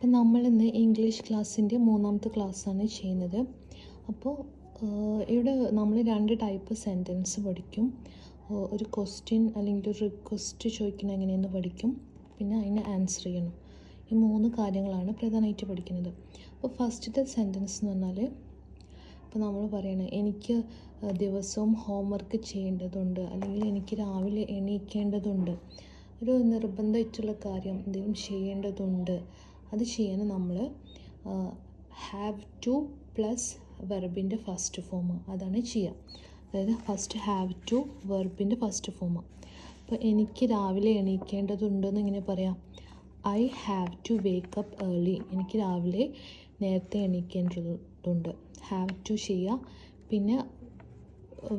അപ്പം നമ്മളിന്ന് ഇംഗ്ലീഷ് ക്ലാസ്സിന്റെ മൂന്നാമത്തെ ക്ലാസ്സാണ് ചെയ്യുന്നത്. അപ്പോൾ ഇവിടെ നമ്മൾ രണ്ട് ടൈപ്പ് സെന്റൻസ് പഠിക്കും. ഒരു ക്വസ്റ്റ്യൻ അല്ലെങ്കിൽ ഒരു റിക്വസ്റ്റ് ചോദിക്കണം എങ്ങനെയെന്ന് പഠിക്കും. പിന്നെ അതിന് ആൻസർ ചെയ്യണം. ഈ മൂന്ന് കാര്യങ്ങളാണ് പ്രധാനമായിട്ട് പഠിക്കുന്നത്. അപ്പോൾ ഫസ്റ്റത്തെ സെന്റൻസ് എന്ന് പറഞ്ഞാൽ ഇപ്പോൾ നമ്മൾ പറയണം എനിക്ക് ദിവസവും ഹോംവർക്ക് ചെയ്യേണ്ടതുണ്ട് അല്ലെങ്കിൽ എനിക്ക് രാവിലെ എണീക്കേണ്ടതുണ്ട്. ഒരു നിർബന്ധമായിട്ടുള്ള കാര്യം എന്തെങ്കിലും ചെയ്യേണ്ടതുണ്ട്. അത് ചെയ്യാൻ നമ്മൾ ഹാവ് ടു പ്ലസ് വെർബിന്റെ ഫസ്റ്റ് ഫോം അതാണ് ചെയ്യുക അതായത് ഫസ്റ്റ് ഹാവ് ടു വെർബിന്റെ ഫസ്റ്റ് ഫോം അപ്പോൾ എനിക്ക് രാവിലെ എണീക്കേണ്ടതുണ്ടെന്ന് ഇങ്ങനെ പറയാം. I have to wake up early എനിക്ക് രാവിലെ നേരത്തെ എണീക്കേണ്ടതുണ്ട്. ഹാവ് ടു ചെയ്യുക പിന്നെ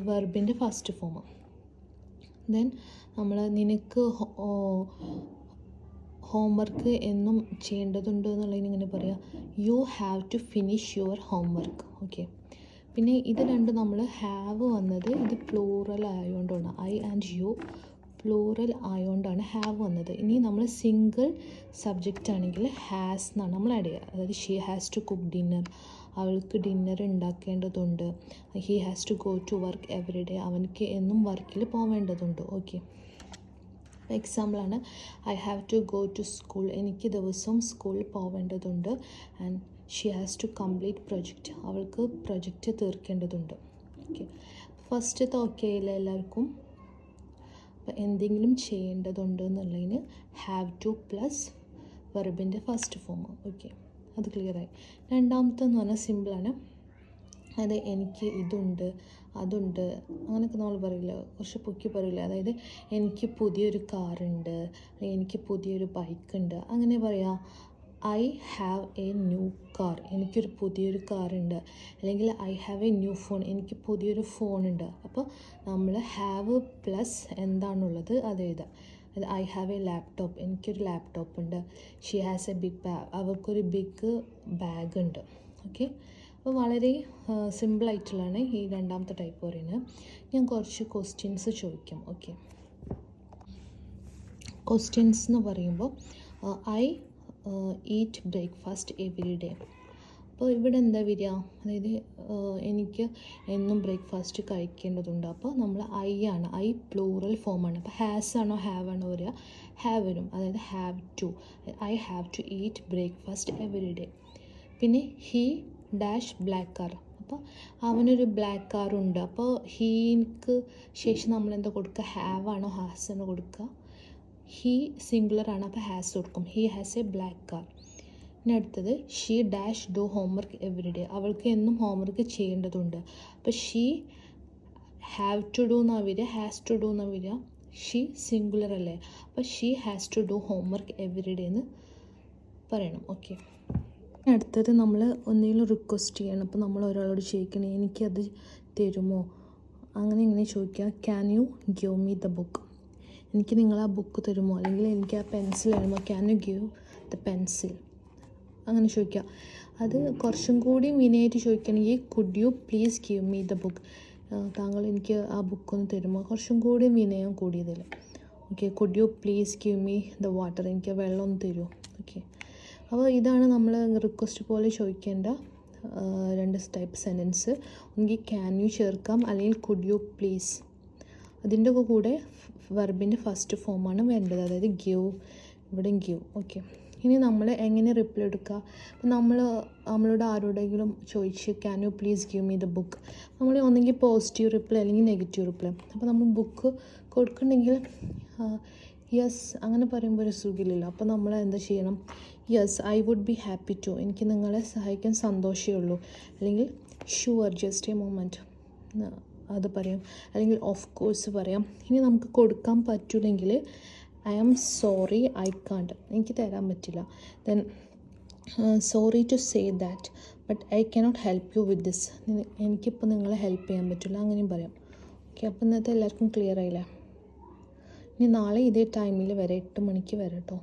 വെർബിന്റെ ഫസ്റ്റ് ഫോം ദെൻ നമ്മൾ നിനക്ക് ഹോംവർക്ക് എന്നും ചെയ്യേണ്ടതുണ്ട് എന്നുള്ളതിന് ഇങ്ങനെ പറയാം. You have to finish your homework okay പിന്നെ ഇത് രണ്ട് നമ്മൾ ഹാവ് വന്നത് ഇത് പ്ലൂറൽ ആയതുകൊണ്ടാണ് ഐ ആൻഡ് യു പ്ലൂറൽ ആയതുകൊണ്ടാണ് ഹാവ് വന്നത്. ഇനി നമ്മൾ സിംഗിൾ സബ്ജക്റ്റ് ആണെങ്കിൽ ഹാസ് എന്നാണ് നമ്മൾ ആഡ് ചെയ്യുക. അതായത് she has to cook dinner അവൾക്ക് dinner ഉണ്ടാക്കേണ്ടതുണ്ട്. He has to go to work every day അവനക്ക് എന്നും വർക്കിൽ പോവേണ്ടതുണ്ട്. ഓക്കെ എക്സാമ്പിളാണ് I have to go to school എനിക്ക് ദിവസവും സ്കൂളിൽ പോവേണ്ടതുണ്ട്. And she has to complete project അവൾക്ക് പ്രൊജക്റ്റ് തീർക്കേണ്ടതുണ്ട്. ഓക്കെ ഫസ്റ്റ് ഓക്കെ ഇല്ല എല്ലാവർക്കും? അപ്പം എന്തെങ്കിലും ചെയ്യേണ്ടതുണ്ട് എന്നുള്ളതിന് ഹാവ് ടു പ്ലസ് വെർബിന്റെ ഫസ്റ്റ് ഫോം ഓക്കെ അത് ക്ലിയറായി രണ്ടാമത്തെ എന്ന് പറഞ്ഞാൽ സിമ്പിളാണ് അതായത് എനിക്ക് ഇതുണ്ട് അതുണ്ട്. അങ്ങനെയൊക്കെ നമ്മൾ പറയില്ല കുറച്ച് പൊക്കി പറയില്ല? അതായത് എനിക്ക് പുതിയൊരു കാറുണ്ട് എനിക്ക് പുതിയൊരു ബൈക്ക് ഉണ്ട് അങ്ങനെ പറയാം I have a new car എനിക്കൊരു പുതിയൊരു കാറുണ്ട്. അല്ലെങ്കിൽ I have a new phone എനിക്ക് പുതിയൊരു ഫോണുണ്ട്. അപ്പോൾ നമ്മൾ ഹാവ് പ്ലസ് എന്താണുള്ളത് അത് എഴുതാം. അത് ഐ ഹാവ് എ ലാപ്ടോപ്പ് എനിക്കൊരു ലാപ്ടോപ്പ് ഉണ്ട്. She has a big bag അവർക്കൊരു ബിഗ് ബാഗ് ഉണ്ട്. ഓക്കെ അപ്പോൾ വളരെ സിമ്പിളായിട്ടുള്ളതാണ് ഈ രണ്ടാമത്തെ ടൈപ്പ് പറയുന്നത്. ഞാൻ കുറച്ച് ക്വസ്റ്റ്യൻസ് ചോദിക്കാം ഓക്കെ ക്വസ്റ്റ്യൻസ് എന്ന് പറയുമ്പോൾ I eat breakfast every day അപ്പോൾ ഇവിടെ എന്താ വരിക? അതായത് എനിക്ക് എന്നും ബ്രേക്ക്ഫാസ്റ്റ് കഴിക്കേണ്ടതുണ്ട്. അപ്പോൾ നമ്മൾ ഐ ആണ്. ഐ പ്ലൂറൽ ഫോമാണ് അപ്പോൾ ഹാസ് ആണോ ഹാവ് ആണോ വരിക? ഹാവ് വരും. അതായത് have to I have to eat breakfast every day പിന്നെ ഹീ ഡാഷ് ബ്ലാക്ക് കാർ അപ്പോൾ അവനൊരു ബ്ലാക്ക് കാറുണ്ട് അപ്പോൾ ഹീക്ക് ശേഷം നമ്മൾ എന്താ കൊടുക്കുക ഹാവ് ആണോ? ഹാസ് ആണോ കൊടുക്കുക ഹീ സിംഗുലർ ആണ്. അപ്പോൾ ഹാസ് കൊടുക്കും. He has a black car പിന്നെ അടുത്തത് she dash do homework every day അവൾക്ക് എന്നും ഹോംവർക്ക് ചെയ്യേണ്ടതുണ്ട്. അപ്പോൾ ഷീ ഹാവ് ടു ഡു എന്നാ വരിക. ഹാസ് ടു ഡു എന്നാ വരിക. ഷീ സിംഗുലർ അല്ലേ? അപ്പോൾ she has to do homework every day എന്ന് പറയണം. ഓക്കെ അടുത്തത് നമ്മൾ ഒന്നെങ്കിലും റിക്വസ്റ്റ് ചെയ്യണം. അപ്പോൾ നമ്മൾ ഒരാളോട് ചോദിക്കണം എനിക്കത് തരുമോ? അങ്ങനെ ഇങ്ങനെ ചോദിക്കുക. Can you give me the book എനിക്ക് നിങ്ങൾ ആ ബുക്ക് തരുമോ? അല്ലെങ്കിൽ എനിക്ക് ആ പെൻസിൽ തരുമോ? Can you give the pencil അങ്ങനെ ചോദിക്കുക. അത് കുറച്ചും കൂടി വിനയായിട്ട് ചോദിക്കണമെങ്കിൽ could you please give me the book താങ്കൾ എനിക്ക് ആ ബുക്ക് ഒന്ന് തരുമോ? കുറച്ചും കൂടി വിനയം കൂടിയതിൽ okay could you please give me the water എനിക്ക് വെള്ളം ഒന്ന് തരുമോ? ഓക്കെ അപ്പോൾ ഇതാണ് നമ്മൾ റിക്വസ്റ്റ് പോലെ ചോദിക്കേണ്ട രണ്ട് ടൈപ്പ് സെന്റൻസ് ഒന്നുകിൽ ക്യാൻ യു ചേർക്കാം അല്ലെങ്കിൽ കുഡ് യു പ്ലീസ് അതിന്റെ കൂടെ വെർബിന്റെ ഫസ്റ്റ് ഫോമാണ് വേണ്ടത്. അതായത് ഗിവ് ഇവിടെ ഗിവ് ഓക്കെ ഇനി നമ്മൾ എങ്ങനെ റിപ്ലൈ എടുക്കുക? അപ്പോൾ നമ്മൾ നമ്മളോട് ആരോടെങ്കിലും ചോദിച്ച് can you please give me the book നമ്മൾ ഒന്നെങ്കിൽ പോസിറ്റീവ് റിപ്ലൈ അല്ലെങ്കിൽ നെഗറ്റീവ് റിപ്ലൈ അപ്പോൾ നമ്മൾ ബുക്ക് കൊടുക്കണമെങ്കിൽ യെസ് അങ്ങനെ പറയുമ്പോൾ ഒരു സുഖമില്ലല്ലോ. അപ്പോൾ നമ്മൾ എന്താ ചെയ്യണം? Yes I would be happy to എനിക്ക് നിങ്ങളെ സഹായിക്കാൻ സന്തോഷമേ ഉള്ളൂ. അല്ലെങ്കിൽ ഷുവർ ജസ്റ്റ് എ മൊമെന്റ് അത് പറയാം. അല്ലെങ്കിൽ ഓഫ് കോഴ്സ് പറയാം. ഇനി നമുക്ക് കൊടുക്കാൻ പറ്റില്ലെങ്കിൽ I am sorry I can't എനിക്ക് തരാൻ പറ്റില്ല. Then sorry to say that but I cannot help you with this എനിക്കിപ്പോൾ നിങ്ങളെ ഹെൽപ്പ് ചെയ്യാൻ പറ്റില്ല. അങ്ങനെയും പറയാം. ഓക്കെ അപ്പോൾ ഇന്നത്തെ എല്ലാവർക്കും ക്ലിയർ ആയില്ലേ? ഇനി നാളെ ഇതേ ടൈമിൽ വരെ എട്ട് മണിക്ക് വരാം കേട്ടോ